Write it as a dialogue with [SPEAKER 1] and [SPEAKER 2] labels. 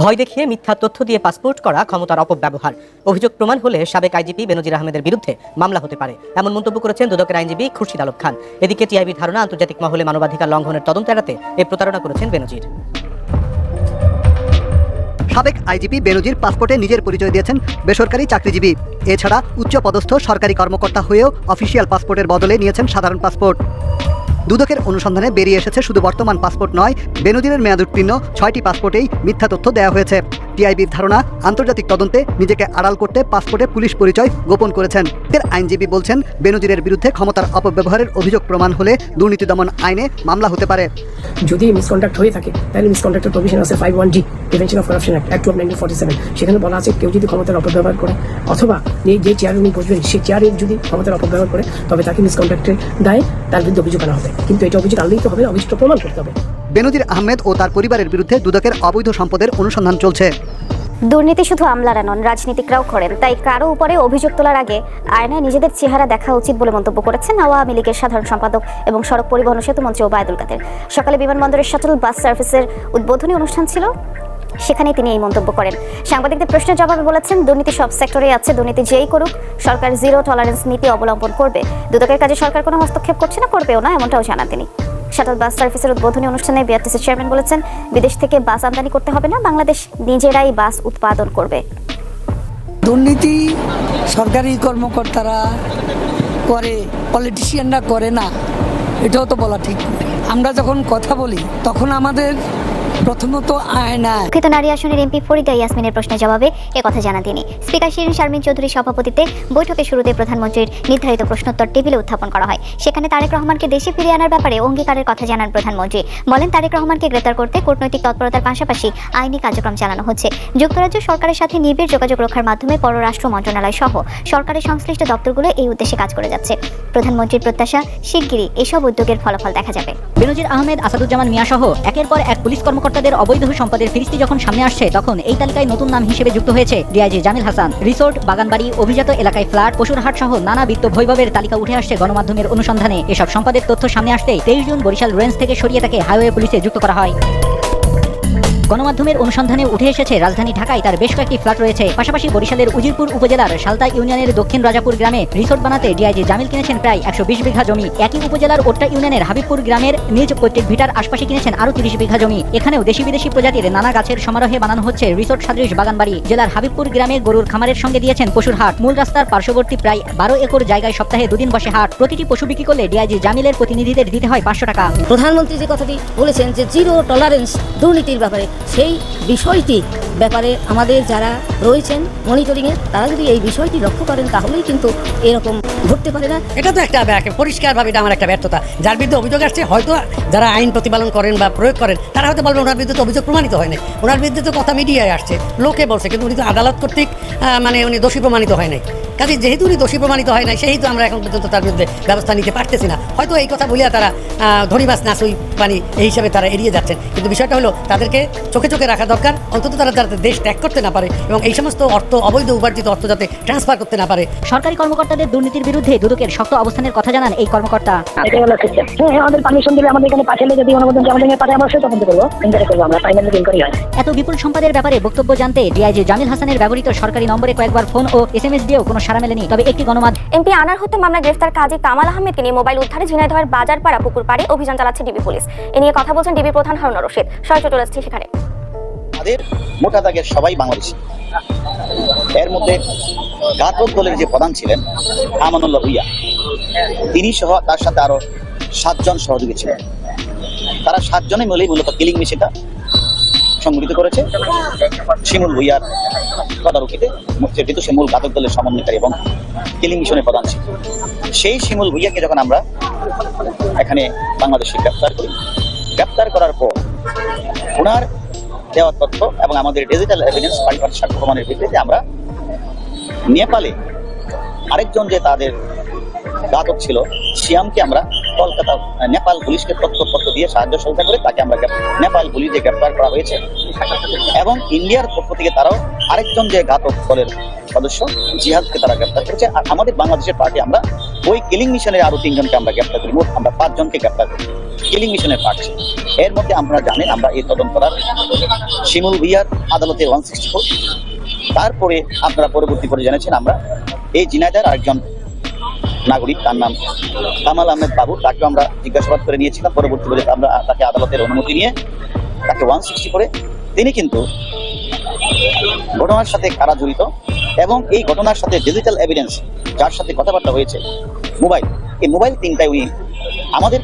[SPEAKER 1] ভয় দেখিয়ে মিথ্যা তথ্য দিয়ে পাসপোর্ট করা ক্ষমতার অপব্যবহার অভিযোগ প্রমাণ হলে সাবেক আইজিপি বেনজির আহমেদের বিরুদ্ধে মামলা হতে পারে এমন মন্তব্য করেছেন দুদকের আইনজীবী খুরশিদ আলম খান এদিকে টিআইবির ধারণা আন্তর্জাতিক মহলে মানবাধিকার লঙ্ঘনের তদন্ত এড়াতে এ প্রতারণা করেছেন বেনজির সাবেক আইজিপি বেনজির পাসপোর্টে নিজের পরিচয় দিয়েছেন বেসরকারি চাকরিজীবী এছাড়া উচ্চপদস্থ সরকারি কর্মকর্তা হয়েও অফিসিয়াল পাসপোর্টের বদলে নিয়েছেন সাধারণ পাসপোর্ট দুদকের অনুসন্ধানে বেরিয়ে এসেছে শুধু বর্তমান পাসপোর্ট নয় বেনুদিনের মেয়াদ উত্তীর্ণ ছয়টি পাসপোর্টেই মিথ্যা তথ্য দেওয়া হয়েছে টিআইবির ধারণা আন্তর্জাতিক তদন্তে নিজেকে আড়াল করতে পাসপোর্টে পুলিশ পরিচয় গোপন করেছেন এর আইনজীবী বলছেন বেনজিরের বিরুদ্ধে ক্ষমতার অপব্যবহারের অভিযোগ প্রমাণ হলে দুর্নীতি দমন আইনে মামলা হতে পারে
[SPEAKER 2] যদি মিসকন্ডাক্ট হয়ে থাকে তাহলে মিসকন্ডাক্টের প্রভিশন আছে five one D prevention of corruption act act of nineteen forty seven সেখানে বলা আছে কেউ যদি ক্ষমতার অপব্যবহার করে অথবা যে চেয়ার উনি বসবেন সেই চেয়ারে যদি ক্ষমতার অপব্যবহার করে তবে তাকে মিসকন্ডাক্টের দায়ে তার বিরুদ্ধে অভিযোগ আনা হবে কিন্তু এটা অভিযোগ আনলেই তো হবে অভিষ্ট প্রমাণ করতে হবে
[SPEAKER 1] বেনজির আহমেদ ও তার পরিবারের বিরুদ্ধে দুদকের অবৈধ সম্পদের অনুসন্ধান চলছে
[SPEAKER 3] দুর্নীতি শুধু আমলারা নন রাজনীতিকরাও করেন তাই কারো উপরে অভিযোগ তোলার আগে আয়নায় নিজেদের চেহারা দেখা উচিত বলে মন্তব্য করেছেন আওয়ামী লীগের সাধারণ সম্পাদক এবং সড়ক পরিবহন সেতু মন্ত্রী ওবায়দুল কাদের সকালে বিমানবন্দরের শাটল বাস সার্ভিসের উদ্বোধনী অনুষ্ঠান ছিল সেখানে তিনি এই মন্তব্য করেন সাংবাদিকদের প্রশ্নের জবাবে বলেছেন দুর্নীতি সব সেক্টরে আছে দুর্নীতি যেই করুক সরকার জিরো টলারেন্স নীতি অবলম্বন করবে দুদকের কাজে সরকার কোনো হস্তক্ষেপ করছে না করবেও না এমনটাও জানান তিনি শাটল বাস সার্ভিসের উদ্বোধনী অনুষ্ঠানে বিআরটিসি চেয়ারম্যান বলেছেন বিদেশ থেকে বাস আমদানি করতে হবে না বাংলাদেশ নিজেরাই বাস উৎপাদন করবে
[SPEAKER 4] দুর্নীতি সরকারি কর্মকর্তারা করে পলিটিশিয়ানরা করে না এটাও তো বলা ঠিক আমরা যখন কথা বলি তখন আমাদের প্রথমত আয়না
[SPEAKER 3] কৃত নারী আসনের এমপি ফরিদা ইয়াসমিনের প্রশ্নের জবাবে কথা তিনি স্পিকার শিরিন শারমিন চৌধুরীর বৈঠকে শুরুতে প্রধানমন্ত্রীর নির্ধারিত প্রশ্নোত্তর টেবিলে উত্থাপন করা হয় সেখানে তারেক রহমানকে দেশে ফিরিয়ে আনার ব্যাপারে অঙ্গীকারের কথা জানান প্রধানমন্ত্রী বলেন তারেক রহমানকে গ্রেপ্তার করতে কূটনৈতিক তৎপরতার পাশাপাশি আইনি কার্যক্রম চালানো হচ্ছে যুক্তরাজ্য সরকারের সাথে নিবিড় যোগাযোগ রক্ষার মাধ্যমে পররাষ্ট্র মন্ত্রণালয় সহ সরকারের সংশ্লিষ্ট দপ্তরগুলো এই উদ্দেশ্যে কাজ করে যাচ্ছে প্রধানমন্ত্রীর প্রত্যাশা শিগগিরই এসব উদ্যোগের ফলাফল দেখা যাবে
[SPEAKER 1] বেনজির আহমেদ আসাদুজ্জামান মিয়া সহ একের পর এক পুলিশ কর্ম কর্মকর্তাদের অবৈধ সম্পদের ফিরিস্তি যখন সামনে আসছে তখন এই তালিকায় নতুন নাম হিসেবে যুক্ত হয়েছে ডিআইজি জামিল হাসান রিসোর্ট বাগানবাড়ি অভিজাত এলাকায় ফ্ল্যাট পশুরহাট সহ নানা বিত্ত বৈভবের তালিকা উঠে আসছে গণমাধ্যমের অনুসন্ধানে এসব সম্পদের তথ্য সামনে আসতেই তেইশ জুন বরিশাল রেঞ্জ থেকে সরিয়ে তাকে হাইওয়ে পুলিশে যুক্ত করা হয় গণমাধ্যমের অনুসন্ধানে উঠে এসেছে রাজধানী ঢাকায় তার বেশ কয়েকটি ফ্ল্যাট রয়েছে পাশাপাশি বরিশালের উজিরপুর উপজেলার সালতা ইউনিয়নের দক্ষিণ রাজাপুর গ্রামে রিসোর্ট বানাতে ডিআইজি জামিল কিনেছেন প্রায় একশো বিঘা জমি একই উপজেলার ওট্টা ইউনিয়নের হাবিবপুর গ্রামের নিজ পৈতৃক ভিটার আশপাশে কিনেছেন আরও তিরিশ বিঘা জমি এখানেও দেশি বিদেশি প্রজাতির নানা গাছের সমারোহে বানানো হচ্ছে রিসোর্ট সাদৃশ বাগানবাড়ি জেলার হাবিবপুর গ্রামে গরুর খামারের সঙ্গে দিয়েছেন পশুর হাট মূল রাস্তার পার্শ্ববর্তী প্রায় বারো একর জায়গায় সপ্তাহে দুদিন বসে হাট প্রতিটি পশু বিক্রি করলে ডিআইজি জামিলের প্রতিনিধিদের দিতে হয় পাঁচশো টাকা
[SPEAKER 5] প্রধানমন্ত্রী যে কথাটি বলেছেন যে জিরো টলারেন্স দুর্নীতির ব্যাপারে সেই বিষয়টি ব্যাপারে আমাদের যারা রয়েছেন মনিটরিংয়ে তারা যদি এই বিষয়টি লক্ষ্য করেন তাহলেই কিন্তু এরকম ঘটতে পারে না
[SPEAKER 6] এটা তো একটা পরিষ্কারভাবে এটা আমার একটা ব্যর্থতা যার বিরুদ্ধে অভিযোগ আসছে হয়তো যারা আইন প্রতিপালন করেন বা প্রয়োগ করেন তারা হয়তো বলবেন ওনার বিরুদ্ধে তো অভিযোগ প্রমাণিত হয় নাই ওনার বিরুদ্ধে তো কথা মিডিয়ায় আসছে লোকে বলছে কিন্তু উনি তো আদালত কর্তৃক মানে উনি দোষী প্রমাণিত হয় নাই কাজে যেহেতু উনি দোষী প্রমাণিত হয় না সেহেতু আমরা এখন পর্যন্ত তার বিরুদ্ধে ব্যবস্থা নিতে পারতেছি না হয়তো এই কথা বলিয়া তারা ধরি মাছ নাসুই পানি এই হিসাবে তারা এড়িয়ে যাচ্ছেন কিন্তু বিষয়টা হলো তাদেরকে চোখে চোখে রাখা দরকার অন্তত তারা যাতে দেশ ত্যাগ করতে না পারে এবং এই সমস্ত অর্থ অবৈধ উপার্জিত অর্থ যাতে ট্রান্সফার করতে না পারে
[SPEAKER 1] সরকারি কর্মকর্তাদের দুর্নীতির বিরুদ্ধে দুদকের শক্ত অবস্থানের কথা জানান এই কর্মকর্তা
[SPEAKER 7] হ্যাঁ, হ্যাঁ,
[SPEAKER 1] এত বিপুল সম্পদের ব্যাপারে বক্তব্য জানতে ডিআইজি জামিল হাসানের ব্যবহৃত সরকারি নম্বরে কয়েকবার ফোন ও এস এম এস দিয়েও কোনো সারা মেলেনি তবে একটি গণমাধ্যম
[SPEAKER 8] এমপি আনার হত্যা মামলা গ্রেফতার কাজী কামাল আহমেদকে নিয়ে মোবাইল উদ্ধারে ঝিনাইদহের বাজারপাড়া পুকুর পাড়ে অভিযান চালাচ্ছে ডিবি পুলিশ এ নিয়ে কথা বলছেন ডিবি প্রধান হারুন রশিদ সরাসরি চলে আসছি সেখানে
[SPEAKER 9] তাদের মোটা দাগের সবাই বাংলাদেশি এর মধ্যে ঘাতক দলের যে প্রধান ছিলেন আমানুল্লাহ ভুইয়া তিনি সহ তার সাথে আরো সাতজন সহযোগী ছিলেন তারা সাতজনে মিলেই মূলত কিলিং মেশিনটা সংগঠিত করেছে শিমুল ভুইয়ার তদারকিতে মুক্তিযুদ্ধ শিমুল ঘাতক দলের সমন্বয়কারী এবং কিলিং মিশনের প্রধান ছিল সেই শিমুল ভুইয়াকে যখন আমরা এখানে বাংলাদেশে গ্রেপ্তার করি গ্রেপ্তার করার পর ওনার দেওয়া তথ্য এবং আমাদের ডিজিটাল এভিডেন্স পারিপার্শ্বিক সাক্ষ্য প্রমাণের ভিত্তিতে আমরা নেপালে আরেকজন যে তাদের ঘাতক ছিল সিয়ামকে আমরা কলকাতা নেপাল পুলিশকে তথ্যপত্র দিয়ে সাহায্য সহযোগিতা করে তাকে আমরা নেপাল পুলিশে গ্রেপ্তার করা হয়েছে এবং ইন্ডিয়ার পক্ষ থেকে তারাও আরেকজন যে ঘাতক দলের সদস্য জিহাদকে তারা গ্রেপ্তার করেছে আর আমাদের বাংলাদেশের পার্টি আমরা ওই কিলিং মিশনের আরো তিনজনকে আমরা গ্রেপ্তার করি মোট আমরা পাঁচজনকে গ্রেপ্তার করি কিলিং মিশনের পার্টি এর মধ্যে আপনারা জানেন আমরা এই তদন্ত করার শিমুল বিহার আদালতে ওয়ান সিক্সটি ফোর তারপরে আপনারা পরবর্তী করে জেনেছেন আমরা এই জিনাইদার আরেকজন নাগরিক তার নাম কামাল আহমেদ বাবু তাকে আমরা জিজ্ঞাসাবাদ করে নিয়েছিলাম পরবর্তী বলে আমরা তাকে আদালতের অনুমতি নিয়ে তাকে ওয়ান সিক্সটি করে তিনি কিন্তু ঘটনার সাথে কারা জড়িত এবং এই ঘটনার সাথে ডিজিটাল এভিডেন্স যার সাথে কথাবার্তা হয়েছে মোবাইল এই মোবাইল তিনটায় উনি আমাদের